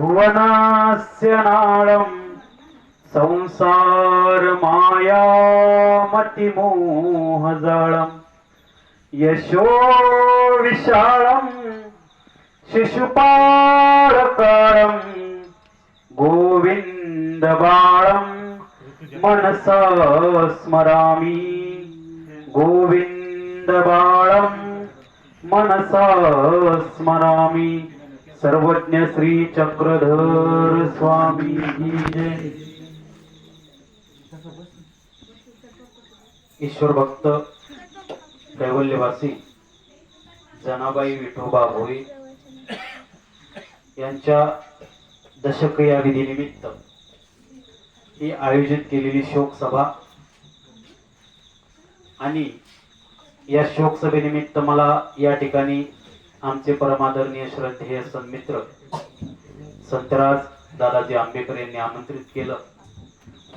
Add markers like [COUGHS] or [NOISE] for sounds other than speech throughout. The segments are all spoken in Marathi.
भुवनास्य नाळम् संसारमायामतिमोहजालम् यशो विशालम् शिशुपाळकाळम् गोविन्द बाळम् मनसा स्मरामि गोविन्द बाळम् मनसा स्मरामि सर्वज्ञ श्री चक्रधर स्वामी ईश्वर भक्त कैवल्यवासी जनाबाई विठोबा भोई यांच्या दशक या विधीनिमित्त ही आयोजित केलेली शोक सभा आणि या शोकसभेनिमित्त मला या ठिकाणी आमचे परमादरणीय श्रद्धेय सन्मित्र संतराज दादाजी आंबेकर यांनी आमंत्रित केलं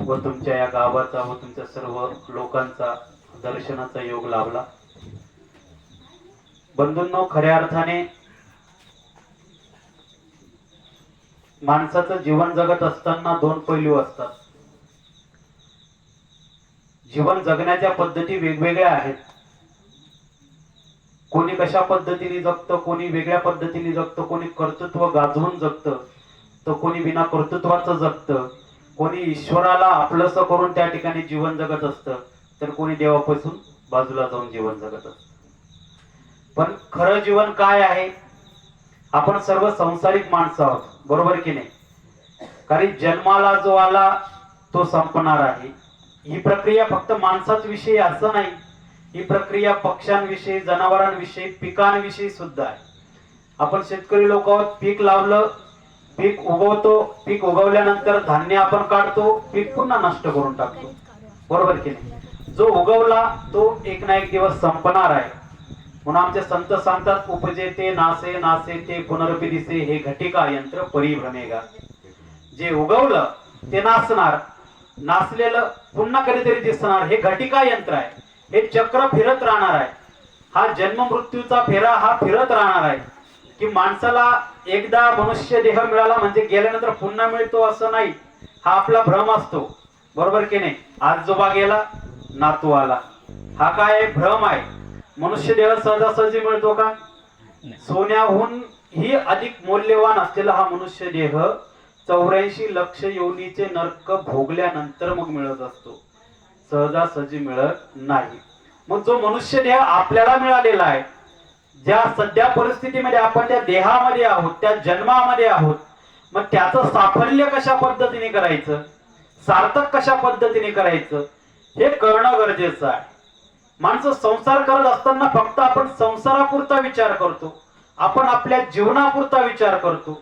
व तुमच्या या गावाचा व तुमच्या सर्व लोकांचा दर्शनाचा योग लाभला. बंधूंनो खऱ्या अर्थाने माणसाचं जीवन जगत असताना दोन पैलू असतात. जीवन जगण्याच्या पद्धती वेगवेगळ्या आहेत. कोणी कशा पद्धतीने जगतं कोणी वेगळ्या पद्धतीने जगतं कोणी कर्तृत्व गाजवून जगतं तर कोणी बिना कर्तृत्वाचं जगतं कोणी ईश्वराला आपलंस करून त्या ठिकाणी जीवन जगत असतं तर कोणी देवापासून बाजूला जाऊन जीवन जगत असतं. पण खरं जीवन काय आहे? आपण सर्व संसारिक माणसं आहोत बरोबर की नाही? कारण जन्माला जो आला तो संपणार आहे. ही प्रक्रिया फक्त माणसाच विषयी असं नाही. ही प्रक्रिया पक्ष्यांविषयी जनावरांविषयी पिकांविषयी सुद्धा आहे. आपण शेतकरी लोक आहोत पीक लावलं पीक उगवतो पीक उगवल्यानंतर धान्य आपण काढतो पीक पुन्हा नष्ट करून टाकतो. बरोबर की नाही? जो उगवला तो एक ना एक दिवस संपणार आहे. म्हणून आमचे संत सांगतात उपजे ते नासे नासे ते पुनरपी दिसे हे घटिका यंत्र परिभ्रमेगा जे उगवलं ते नासणार. नाचलेलं पुन्हा कधीतरी दिसणार. हे घटिका यंत्र आहे. हे चक्र फिरत राहणार आहे. हा जन्म मृत्यूचा फेरा हा फिरत राहणार आहे. की माणसाला एकदा मनुष्य देह मिळाला म्हणजे गेल्यानंतर पुन्हा मिळतो असं नाही. हा आपला भ्रम असतो. बरोबर की नाही? आजोबा गेला नातू आला. हा काय? भ्रम आहे? मनुष्य देह सहजासहजी मिळतो का? सोन्याहून ही अधिक मौल्यवान असलेला हा मनुष्य देह चौऱ्याऐंशी लक्ष योनीचे नरक भोगल्यानंतर मग मिळत असतो. सहजासहजी मिळत नाही. मग जो मनुष्य देह आपल्याला मिळालेला आहे ज्या सध्या परिस्थितीमध्ये आपण त्या देहामध्ये आहोत त्या जन्मामध्ये आहोत मग त्याचं साफल्य कशा पद्धतीने करायचं? सार्थक कशा पद्धतीने करायचं? हे करणं गरजेचं आहे. माणसं संसार करत असताना फक्त आपण संसारापुरता विचार करतो. आपण आपल्या जीवनापुरता विचार करतो.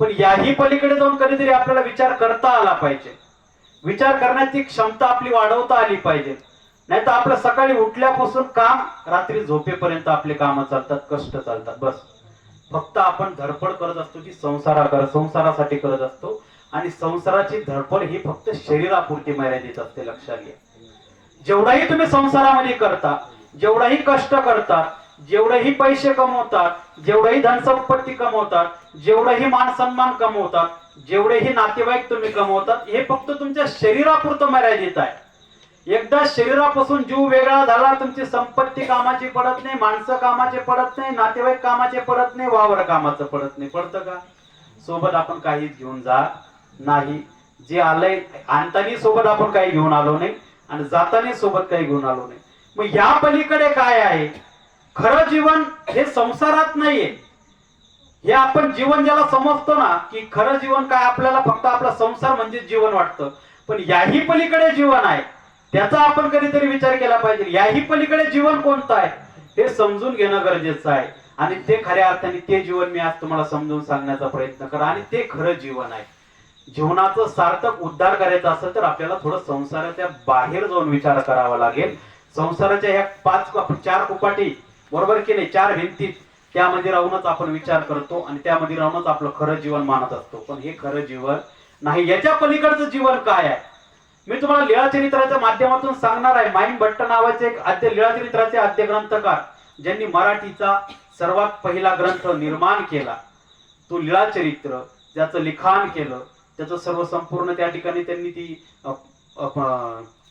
पण याही पलीकडे जाऊन कधीतरी आपल्याला विचार करता आला पाहिजे. विचार करण्याची क्षमता आपली वाढवता आली पाहिजे. नाही तर आपलं सकाळी उठल्यापासून काम रात्री झोपेपर्यंत आपले काम चालतात कष्ट चालतात. बस. फक्त आपण धडपड करत असतो ती संसारा कर संसारासाठी करत असतो. आणि संसाराची धडपड ही फक्त शरीरापुरती मर्यादित असते लक्षात घ्या. जेवढाही तुम्ही संसारामध्ये करता जेवढाही कष्ट करता जेवढेही पैसे कमवतात जेवढेही धनसंपत्ती कमवतात जेवढेही मान सन्मान कमवतात जेवढेही नातेवाईक तुम्ही कमवतात हे फक्त तुमच्या शरीरापुरतं मर्यादित आहे. एकदा शरीरापासून जीव वेगळा झाला तुमची संपत्ती कामाची पडत नाही माणसं कामाचे पडत नाही नातेवाईक कामाचे पडत नाही वावर कामाचं पडत नाही. पडतं का? सोबत आपण काही घेऊन जा नाही. जे आलंय आणताना सोबत आपण काही घेऊन आलो नाही आणि जाताना सोबत काही घेऊन आलो नाही. मग या पलीकडे काय आहे? खरं जीवन हे संसारात नाहीये. हे आपण जीवन ज्याला समजतो ना की खरं जीवन काय आपल्याला फक्त आपला संसार म्हणजे जीवन वाटतं. पण याही पलीकडे जीवन आहे. त्याचा आपण कधीतरी विचार केला पाहिजे. याही पलीकडे जीवन कोणतं आहे? हे समजून घेणं गरजेचं आहे. आणि ते खऱ्या अर्थाने ते जीवन मी आज तुम्हाला समजून सांगण्याचा प्रयत्न करा. आणि ते खरं जीवन आहे. जीवनाचं सार्थक उद्धार करायचा असेल तर आपल्याला थोडं संसाराच्या बाहेर जाऊन विचार करावा लागेल. संसाराच्या ह्या पाच चार कुपाटी बरोबर की नाही? चार भिंतीत त्यामध्ये राहूनच आपण विचार करतो आणि त्यामध्ये राहूनच आपलं खरं जीवन मानत असतो. पण हे खरं जीवन नाही. याच्या पलीकडचं जीवन काय आहे? मी तुम्हाला लीळाचरित्राच्या माध्यमातून सांगणार आहे. माईन भट्ट नावाचे एक आद्य लीळाचरित्राचे आद्य ग्रंथकार ज्यांनी मराठीचा सर्वात पहिला ग्रंथ निर्माण केला. तो लीळाचरित्र ज्याचं लिखाण केलं त्याचं सर्व संपूर्ण त्या ठिकाणी त्यांनी ती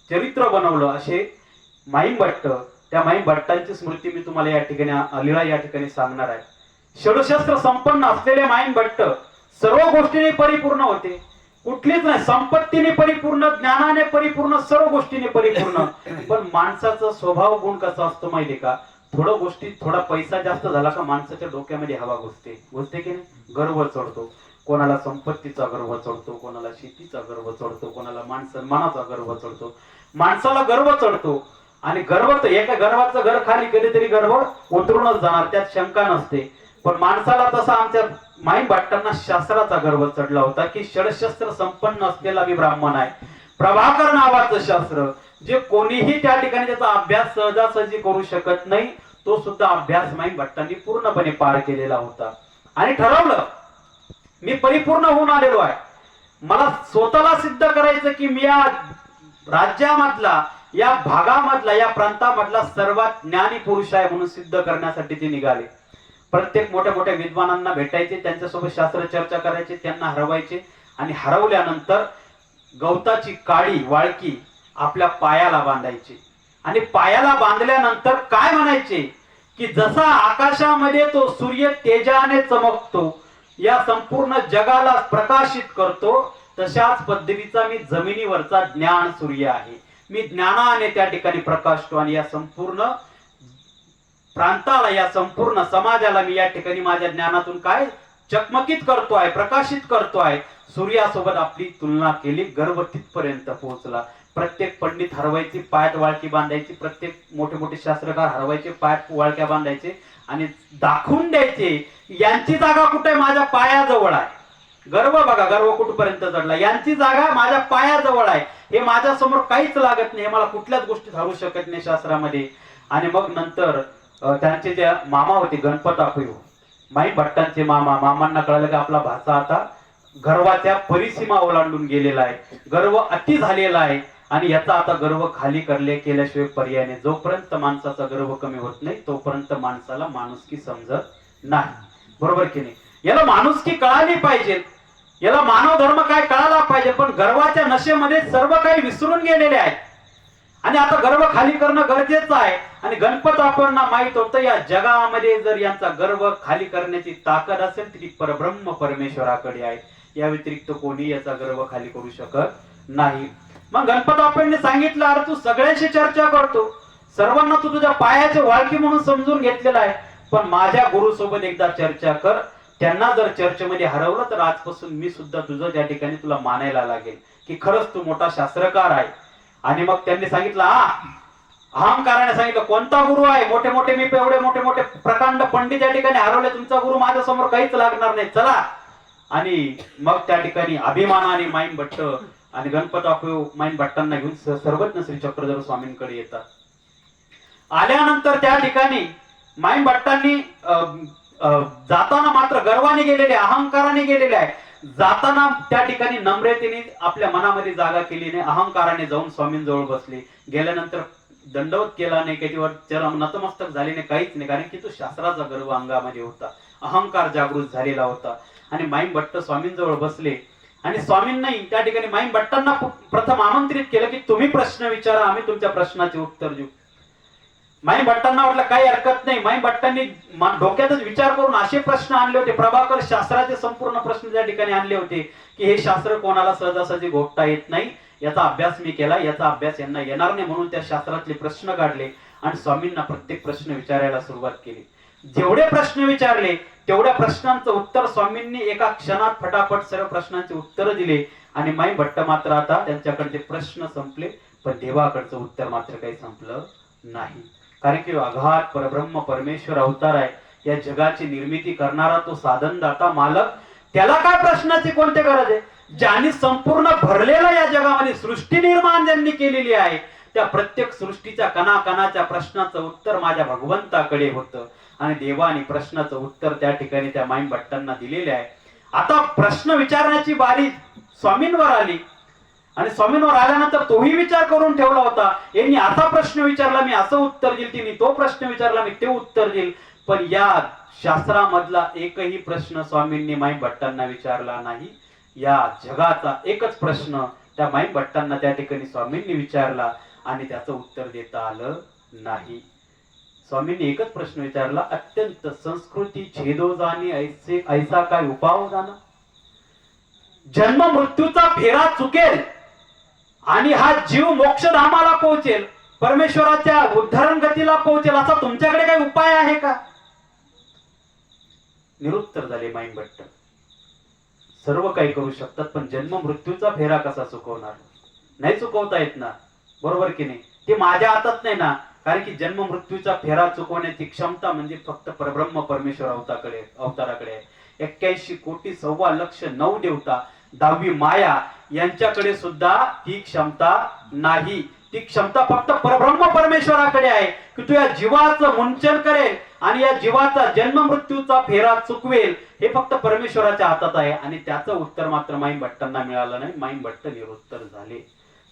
चरित्र बनवलं. असे माईम भट्ट त्या माईम भट्टांची स्मृती मी तुम्हाला या ठिकाणी अलीळा या ठिकाणी सांगणार आहे. षडशस्त्र संपन्न असलेले माईम भट्ट सर्व गोष्टीने परिपूर्ण होते. कुठलीच नाही संपत्तीने परिपूर्ण ज्ञानाने परिपूर्ण सर्व गोष्टीने परिपूर्ण. [COUGHS] पण माणसाचा स्वभाव गुण कसा असतो माहितीये का? थोडं गोष्टी थोडा पैसा जास्त झाला का माणसाच्या डोक्यामध्ये हवा घुसते. घुसते की नाही? गर्व चढतो. कोणाला संपत्तीचा गर्व चढतो कोणाला शेतीचा गर्व चढतो कोणाला मान सन्मानाचा गर्व चढतो. माणसाला गर्व चढतो. आणि गर्वच एका गर्वाचं घर खाली कधीतरी गर्व उतरूनच जाणार त्यात शंका नसते. पण माणसाला तसा आमच्या माई भट्टांना शास्त्राचा गर्व चढला होता की षडशस्त्र संपन्न असलेला मी ब्राह्मण आहे. प्रभाकर नावाचं शास्त्र जे कोणीही त्या ठिकाणी त्याचा अभ्यास सहजासहजी करू शकत नाही तो सुद्धा अभ्यास माई भट्टांनी पूर्णपणे पार केलेला होता. आणि ठरवलं मी परिपूर्ण होऊन आलेलो आहे. मला स्वतःला सिद्ध करायचं की मी या राज्यामधला या भागामधला या प्रांतामधला सर्वात ज्ञानी पुरुष आहे म्हणून सिद्ध करण्यासाठी ते निघाले. प्रत्येक मोठ्या मोठ्या विद्वानांना भेटायचे त्यांच्यासोबत शास्त्र चर्चा करायचे त्यांना हरवायचे आणि हरवल्यानंतर गवताची काळी वाळकी आपल्या पायाला बांधायची. आणि पायाला बांधल्यानंतर काय म्हणायचे? की जसा आकाशामध्ये तो सूर्य तेजाने चमकतो या संपूर्ण जगाला प्रकाशित करतो तशाच पद्धतीचा मी जमिनीवरचा ज्ञान सूर्य आहे. मी ज्ञानाने त्या ठिकाणी प्रकाशतो आणि या संपूर्ण प्रांताला या संपूर्ण समाजाला मी या ठिकाणी माझ्या ज्ञानातून काय चकमकीत करतो आहे प्रकाशित करतो आहे सूर्यासोबत आपली तुलना केली गर्व तिथपर्यंत पोहोचला. प्रत्येक पंडित हरवायची पायात वाळकी बांधायची प्रत्येक मोठे मोठे शास्त्रकार हरवायचे पायात वाळक्या बांधायचे आणि दाखवून द्यायचे यांची जागा कुठे? माझ्या पायाजवळ आहे. गर्व बघा गर्व कुठपर्यंत चढला? यांची जागा माझ्या पायाजवळ आहे. हे माझ्यासमोर काहीच लागत नाही. मला कुठल्याच गोष्टी हरवू शकत नाही शास्त्रामध्ये. आणि मग नंतर त्यांचे जे मामा होते गणपत अपुयो माई भट्टांचे मामा. मामांना कळलं की आपला भाचा आता गर्वाच्या परिसीमा ओलांडून गेलेला आहे. गर्व अति झालेला आहे. आणि याचा आता गर्व खाली करले केल्याशिवाय पर्याय नाही. जोपर्यंत माणसाचा गर्व कमी होत नाही तोपर्यंत माणसाला माणुसकी समजत नाही. बरोबर की नाही? याला माणुसकी कळाली पाहिजे. याला मानव धर्म काय कळाला पाहिजे पण गर्वाच्या नशेमध्ये सर्व काही विसरून गेलेले आहेत. आणि आता गर्व खाली करणं गरजेचं आहे. आणि गणपत आपण माहीत होतं या जगामध्ये जर यांचा गर्व खाली करण्याची ताकद असेल तर ती परब्रह्म परमेश्वराकडे आहे. या व्यतिरिक्त कोणी याचा गर्व खाली करू शकत नाही. मग गणपत आपण सांगितलं अरे तू सगळ्यांशी चर्चा करतो. सर्वांना तू तुझ्या पायाचे वाळकी म्हणून समजून घेतलेला आहे. पण माझ्या गुरु सोबत एकदा चर्चा कर. त्यांना जर चर्चेमध्ये हरवलं तर आजपासून मी सुद्धा तुझं त्या ठिकाणी तुला मानायला लागेल की खरंच तू मोठा शास्त्रकार आहे. आणि मग त्यांनी सांगितलं हा अहंकाराने सांगितलं कोणता गुरु आहे? मोठे मोठे मी एवढे मोठे मोठे प्रकांड पंडित या ठिकाणी हरवले तुमचा गुरु माझ्यासमोर काहीच लागणार नाही. चला. आणि मग त्या ठिकाणी अभिमानाने माईन भट्ट आणि गणपत आपू माईन भट्टांना घेऊन सर्वज्ञ श्री चक्रधर स्वामींकडे येतात. आल्यानंतर त्या ठिकाणी माईन भट्टांनी अं, जाताना मात्र गर्वाने गेलेले अहंकाराने गेलेले आहे. जाताना त्या ठिकाणी नम्रतेने आपल्या मनामध्ये जागा केली नाही अहंकाराने जाऊन स्वामींजवळ बसले. गेल्यानंतर दंडवत केला नाही काही चरण नतमस्तक झाले नाही काहीच नाही कारण की तो शास्त्राचा गर्व अंगामध्ये होता. अहंकार जागृत झालेला होता. आणि माईम भट्ट स्वामींजवळ बसले. आणि स्वामींनाही त्या ठिकाणी माईम भट्टांना प्रथम आमंत्रित केलं की तुम्ही प्रश्न विचारा आम्ही तुमच्या प्रश्नाचे उत्तर देऊ. माई भट्टांना वाटलं काही हरकत नाही. माई भट्टांनी डोक्यातच विचार करून असे प्रश्न आणले होते. प्रभाकर शास्त्राचे संपूर्ण प्रश्न त्या ठिकाणी आणले होते की हे शास्त्र कोणाला सहजासहजी घोपता येत नाही? याचा अभ्यास मी केला. याचा अभ्यास यांना येणार नाही म्हणून त्या शास्त्रातले प्रश्न काढले आणि स्वामींना प्रत्येक प्रश्न विचारायला सुरुवात केली. जेवढे प्रश्न विचारले तेवढ्या प्रश्नांचं उत्तर स्वामींनी एका क्षणात फटाफट सर्व प्रश्नांचे उत्तर दिले आणि माई भट्ट मात्र आता त्यांच्याकडचे प्रश्न संपले पण देवाकडचं उत्तर मात्र काही संपलं नाही. कारण की अघात परब्रह्म परमेश्वर अवतार आहे. या जगाची निर्मिती करणारा तो साधन दाता मालक त्याला काय प्रश्नाची कोणती गरज आहे? ज्यांनी संपूर्ण भरलेला या जगामध्ये सृष्टी निर्माण ज्यांनी केलेली आहे त्या प्रत्येक सृष्टीच्या कणाकणाच्या प्रश्नाचं उत्तर माझ्या भगवंताकडे होतं. आणि देवाने प्रश्नाचं उत्तर त्या ठिकाणी त्या माईम भट्टांना दिलेले आहे. आता प्रश्न विचारण्याची बारी स्वामींवर आली. आणि स्वामींवर आल्यानंतर तोही विचार करून ठेवला होता यांनी असा प्रश्न विचारला मी असं उत्तर देईल तिने तो प्रश्न विचारला मी ते उत्तर देईल. पण या शास्त्रामधला एकही प्रश्न स्वामींनी माई भट्टांना विचारला नाही. या जगाचा एकच प्रश्न त्या माई भट्टांना त्या ठिकाणी स्वामींनी विचारला आणि त्याचं उत्तर देता आलं नाही. स्वामींनी एकच प्रश्न विचारला अत्यंत संस्कृती छेदो जाणे ऐसे ऐसा काय उपाव जाणं जन्म मृत्यूचा फेरा चुकेल आणि हा जीव मोक्षधामाला पोहोचेल परमेश्वराच्या उद्धारण गतीला पोहोचेल असा तुमच्याकडे काही उपाय आहे का? निरुत्तर झाले माईन भट्ट सर्व काही करू शकतात पण जन्म मृत्यूचा फेरा कसा चुकवणार नाही चुकवता येत ना. बरोबर की नाही? ते माझ्या हातात नाही ना. कारण की जन्म मृत्यूचा फेरा चुकवण्याची क्षमता म्हणजे फक्त परब्रह्म परमेश्वर अवताकडे अवताराकडे आहे. एक्क्याऐंशी कोटी सव्वा लक्ष नऊ देवता दहावी माया यांच्याकडे सुद्धा ती क्षमता नाही. ती क्षमता फक्त परब्रह्म परमेश्वराकडे आहे. की तू या जीवाचं मुंचन करेल आणि या जीवाचा जन्म मृत्यूचा फेरा चुकवेल हे फक्त परमेश्वराच्या हातात आहे. आणि त्याचं उत्तर मात्र माईम भट्टांना मिळालं नाही. माईम भट्ट निरुत्तर झाले.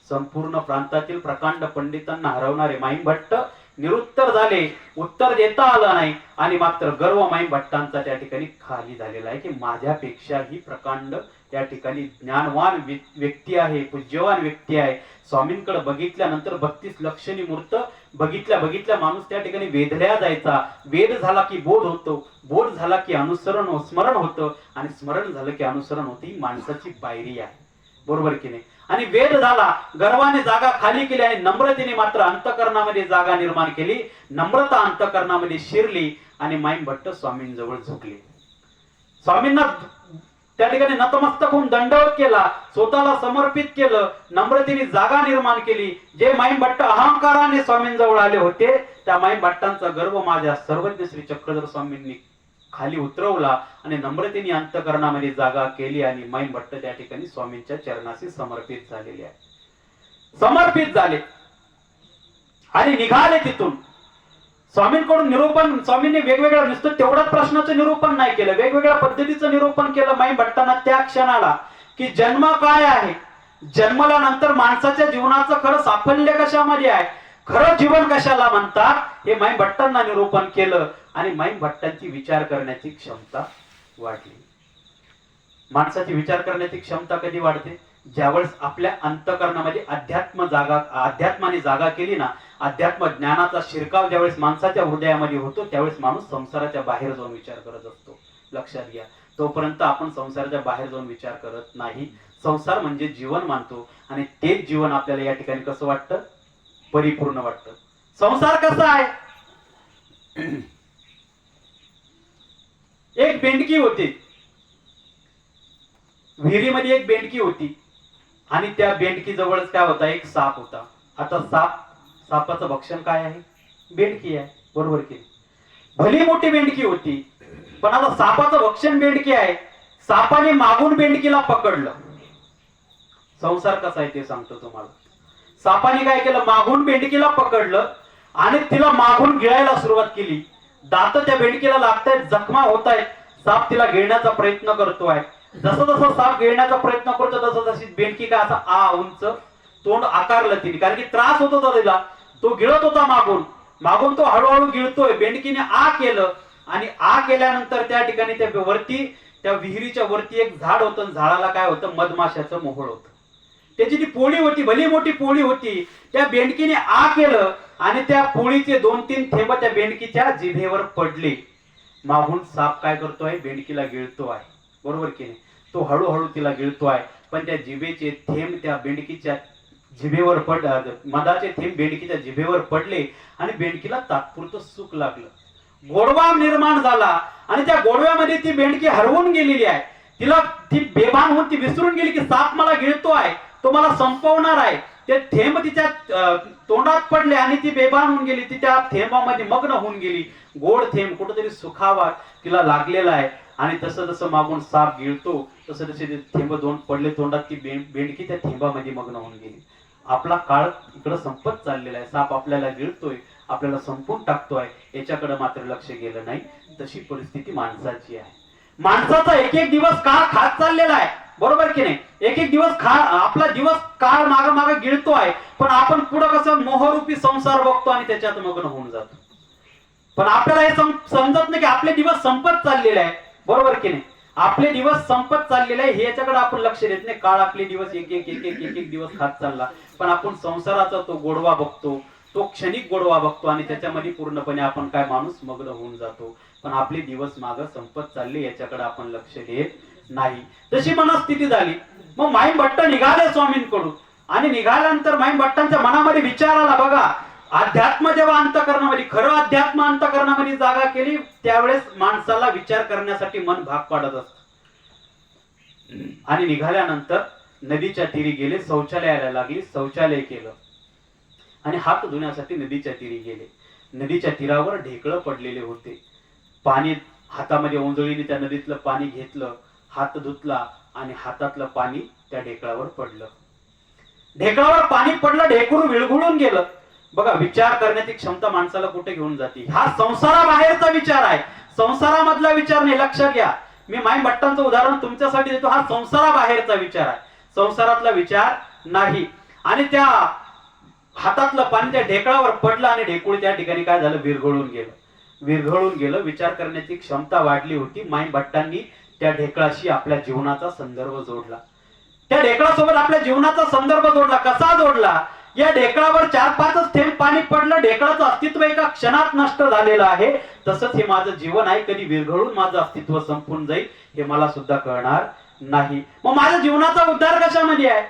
संपूर्ण प्रांतातील प्रकांड पंडितांना हरवणारे माईम भट्ट निरुत्तर झाले. उत्तर देता आलं नाही. आणि मात्र गर्व माईम भट्टांचा त्या ठिकाणी खाली झालेला आहे की माझ्यापेक्षा ही प्रकांड त्या ठिकाणी ज्ञानवान व्यक्ती आहे पूज्यवान व्यक्ती आहे. स्वामींकडे बघितल्यानंतर बत्तीस लक्षणी मूर्त बघितल्या बघितल्या माणूस त्या ठिकाणी वेधल्या जायचा. वेद झाला की बोध होतो बोध झाला की अनुसरण हो- स्मरण होतं आणि स्मरण झालं की अनुसरण होती माणसाची पायरी आहे. बरोबर की नाही? आणि वेद झाला गर्वाने जागा खाली केली आणि नम्रतेने मात्र अंतकरणामध्ये जागा निर्माण केली. नम्रता अंतकरणामध्ये शिरली आणि माईम भट्ट स्वामींजवळ झुकली. स्वामींना त्या ठिकाणी नतमस्तक होऊन दंडवत केला स्वतःला समर्पित केलं नम्रतेने जागा निर्माण केली. जे माईम भट्ट अहंकाराने स्वामींजवळ आले होते त्या माईम भट्टांचा गर्व माझ्या सर्वज्ञ श्री चक्रधर स्वामींनी खाली उतरवला आणि नम्रतेने अंतकरणामध्ये जागा केली आणि माईम भट्ट त्या ठिकाणी स्वामींच्या चरणाशी समर्पित झालेले आहे समर्पित झाले. आणि निघाले तिथून. स्वामींकडून निरूपण स्वामींनी वेगवेगळ्या नुसतं तेवढ्याच प्रश्नाचं निरूपण नाही केलं वेगवेगळ्या पद्धतीचं निरूपण केलं माई भट्टांना त्या क्षणाला की जन्म काय आहे? जन्मला नंतर माणसाच्या जीवनाचं खरं साफल्य कशामध्ये आहे? खरं जीवन कशाला म्हणतात? हे माई भट्टांना निरूपण केलं आणि माई भट्टांची विचार करण्याची क्षमता वाढली. माणसाची विचार करण्याची क्षमता कधी वाढते? ज्यावेळेस आपल्या अंतकरणामध्ये अध्यात्म जागा अध्यात्माने जागा केली ना अध्यात्म ज्ञानाचा शिरकाव ज्यावेळेस माणसाच्या हृदयामध्ये होतो त्यावेळेस माणूस संसाराच्या बाहेर जाऊन विचार करत असतो. लक्षात घ्या. तोपर्यंत आपण संसाराच्या बाहेर जाऊन विचार करत नाही. संसार म्हणजे जीवन मानतो आणि तेच जीवन आपल्याला या ठिकाणी कसं वाटतं? परिपूर्ण वाटतं. संसार कसा आहे? एक बेंडकी होती. विहिरीमध्ये एक बेंडकी होती. आणि त्या बेंडकी जवळच काय होता? एक साप होता. आता साप सापाचं भक्षण काय आहे? बेंडकी आहे. बरोबर की भली मोठी बेंडकी होती पण आता सापाचं भक्षण बेंडकी आहे. सापाने मागून बेंडकीला पकडलं. संसार कसा आहे ते सांगतो तुम्हाला. सापाने काय केलं? मागून बेंडकीला पकडलं आणि तिला मागून गिळायला सुरुवात केली. दात त्या बेंडकीला लागतायत जखमा होत आहेत साप तिला घेण्याचा प्रयत्न करतोय. जसं जसं साप गिळण्याचा प्रयत्न करतो तसं तशी बेनकी काय असा आ उंच तोंड आकारलं तिने. कारण की त्रास होत होता तिला. तो गिळत होता मागून. मागून तो हळूहळू गिळतोय. बेंडकीने आ केलं आणि आ केल्यानंतर त्या ठिकाणी त्या वरती त्या विहिरीच्या वरती एक झाड होतं झाडाला काय होतं? मधमाशाचं मोहळ होतं. त्याची ती पोळी होती भली मोठी पोळी होती. त्या बेंडकीने आ केलं आणि त्या पोळीचे दोन तीन थेंब त्या बेंडकीच्या जिभेवर पडले. मागून साप काय करतोय? बेंडकीला गिळतो आहे बरोबर की नाही? तो हळूहळू तिला गिळतो आहे पण त्या जिभेचे थेंब त्या बेंडकीच्या जिभेवर पड मधाचे थेंब बेंडकीच्या जिभेवर पडले आणि बेंडकीला तात्पुरतं सुख लागलं. गोडवा निर्माण झाला आणि त्या गोडव्यामध्ये ती बेंडकी हरवून गेलेली आहे. तिला ती बेभान होऊन ती विसरून गेली की साप मला गिळतो आहे तो मला संपवणार आहे. ते थेंब तिच्या तोंडात पडले आणि ती बेभान होऊन गेली. ती त्या थेंबामध्ये मग्न होऊन गेली. गोड थेंब कुठेतरी सुखावा तिला लागलेला आहे. आणि तसं तसं मागून साप गिळतो तसं तसे ते थेंब दोन पडले तोंडात ती बेंडकी त्या थेंबामध्ये मग्न होऊन गेली. आपला काळ इकडं संपत चाललेला आहे. साप आपल्याला गिळतोय आपल्याला संपून टाकतोय. याच्याकडे मात्र लक्ष गेलं नाही. तशी परिस्थिती माणसाची आहे. माणसाचा एक एक दिवस काळ खात चाललेला आहे. बरोबर की नाही? एक एक दिवस खा आपला दिवस काळ माग माग गिळतो आहे. पण आपण पुढं कसं मोहरूपी संसार बघतो आणि त्याच्यात मग्न होऊन जातो. पण आपल्याला हे सम- समजत नाही की आपले दिवस संपत चाललेले आहे. बरोबर की नाही? आपले दिवस संपत चाललेले आहे याच्याकडे आपण लक्ष देत नाही. काळ आपले दिवस एक एक एक एक एक एक दिवस खात चालला. पण आपण संसाराचा तो गोडवा बघतो तो क्षणिक गोडवा बघतो आणि त्याच्यामध्ये पूर्णपणे आपण काय माणूस मग्न होऊन जातो. पण आपले दिवस माग संपत चालले याच्याकडे आपण लक्ष देत नाही. तशी मनस्थिती झाली मग माईम भट्ट निघाले स्वामींकडून. आणि निघाल्यानंतर माईम भट्टांच्या मनामध्ये विचार आला बघा अध्यात्म जेव्हा अंतकरणामध्ये खरं अध्यात्म अंतकरणामध्ये जागा केली त्यावेळेस माणसाला विचार करण्यासाठी मन भाग पाडत असत. आणि निघाल्यानंतर नदीच्या तीरी गेले शौचालयाला लागली शौचालय केलं. आणि हात धुण्यासाठी नदीच्या तिरी गेले. नदीच्या तीरावर ढेकळं पडलेले होते. पाणी हातामध्ये ओंजळीने त्या नदीतलं पाणी घेतलं हात धुतला आणि हातातलं पाणी त्या ढेकळावर पडलं. ढेकळावर पाणी पडलं ढेकूर विळघुळून गेलं. बघा विचार करण्याची क्षमता माणसाला कुठे घेऊन जाते? हा संसाराबाहेरचा विचार आहे. संसारामधला विचार नाही लक्षात घ्या. मी माई भट्टांचं उदाहरण तुमच्यासाठी देतो. हा संसाराबाहेरचा विचार आहे. संसारातला विचार नाही. आणि त्या हातातलं पाणी त्या ढेकळावर पडलं आणि ढेकूळ त्या ठिकाणी काय झालं? विरघळून गेलं. विरघळून गेलं. विचार करण्याची क्षमता वाढली होती. माई भट्टांनी त्या ढेकळाशी आपल्या जीवनाचा संदर्भ जोडला. त्या ढेकळासोबत आपल्या जीवनाचा संदर्भ जोडला. कसा जोडला? या ढेकळावर चार पाचच थेंब पाणी पडलं. ढेकळाचं अस्तित्व एका क्षणात नष्ट झालेलं आहे. तसंच हे माझं जीवन आहे. कधी विरघळून माझं अस्तित्व संपून जाईल हे मला सुद्धा कळणार नाही. मग माझ्या जीवनाचा उद्धार कशामध्ये आहे?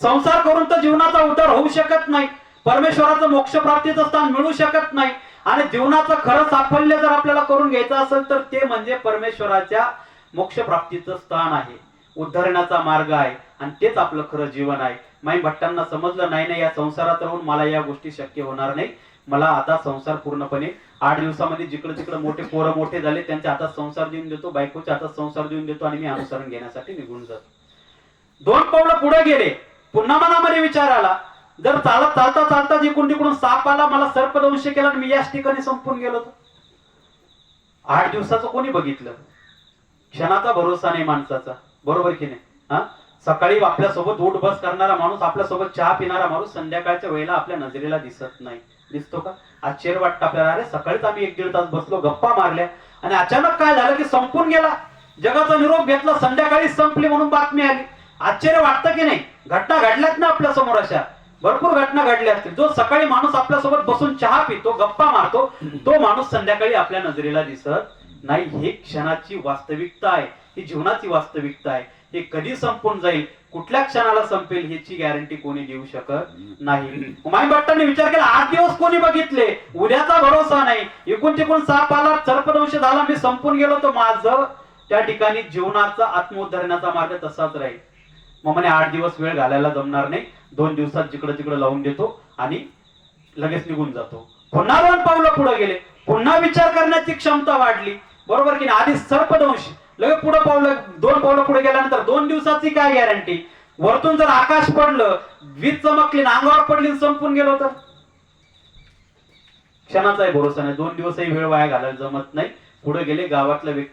संसार करून तर जीवनाचा उद्धार होऊ शकत नाही. परमेश्वराचं मोक्ष प्राप्तीचं स्थान मिळू शकत नाही. आणि जीवनाचं खरं साफल्य जर आपल्याला करून घ्यायचं असेल तर ते म्हणजे परमेश्वराच्या मोक्ष प्राप्तीचं स्थान आहे. उद्धरण्याचा मार्ग आहे आणि तेच आपलं खरं जीवन आहे. माई भट्टांना समजलं नाही नाही या संसारात राहून मला या गोष्टी शक्य होणार नाही मला आता संसार पूर्णपणे आठ दिवसामध्ये जिकडे तिकडे मोठे पोरं मोठे झाले त्यांच्या हातात संसार देऊन देतो बायकोच्या हातात संसार देऊन देतो आणि मी अनुसरण घेण्यासाठी निघून जातो. दोन पावलं पुढे गेले. पुन्हा मनामध्ये विचार आला. जर चालत चालता चालता जिकडून तिकडून साप आला मला सर्पदंश केला आणि मी याच ठिकाणी संपून गेलो होतो. आठ दिवसाचं कोणी बघितलं? क्षणाचा भरोसा नाही माणसाचा. बरोबर की नाही? हा? सकाळी आपल्यासोबत उठ बस करणारा माणूस आपल्यासोबत चहा पिणारा माणूस संध्याकाळच्या वेळेला आपल्या नजरेला दिसत नाही. दिसतो का? आश्चर्य वाटतं आपल्याला. अरे सकाळीच आम्ही एक दीड तास बसलो गप्पा मारल्या. आणि अचानक काय झालं की संपून गेला. जगाचा निरोप घेतला संध्याकाळी संपली म्हणून बातमी आली. आश्चर्य वाटतं की नाही? घटना घडल्यात ना आपल्यासमोर अशा? भरपूर घटना घडल्या असतील. जो सकाळी माणूस आपल्यासोबत बसून चहा पितो गप्पा मारतो तो माणूस संध्याकाळी आपल्या नजरेला दिसत नाही. हे क्षणाची वास्तविकता आहे. ही जीवनाची वास्तविकता आहे. हे कधी संपून जाईल कुठल्या क्षणाला संपेल ह्याची गॅरंटी कोणी देऊ शकत नाही. माई भट्टांनी विचार केला आठ दिवस कोणी बघितले? उद्याचा भरोसा नाही. एकूण तिकून साप आला सर्पदंश झाला मी संपून गेलो तर माझं त्या ठिकाणी जीवनाचा आत्मोद्धरणाचा मार्ग तसाच राहील. मग म्हणे आठ दिवस वेळ घालायला जमणार नाही. दोन दिवसात जिकडं तिकडं लावून देतो आणि लगेच निघून जातो. पुन्हा दोन पावलं पुढे गेले. पुन्हा विचार करण्याची क्षमता वाढली. बरोबर की नाही? आधी सर्पदंश लगेच पुढे पावलं दोन पावलं पुढे गेल्यानंतर दोन दिवसाची काय गॅरंटी वरतून जर आकाश पडलं वीज चमकली ना अंगावर पडली संपून गेलो तर क्षणाचाही भरोसा नाही. दोन दिवसही वेळ वाया घालायला जमत नाही. पुढे गेले गावातल्या व्यक्ती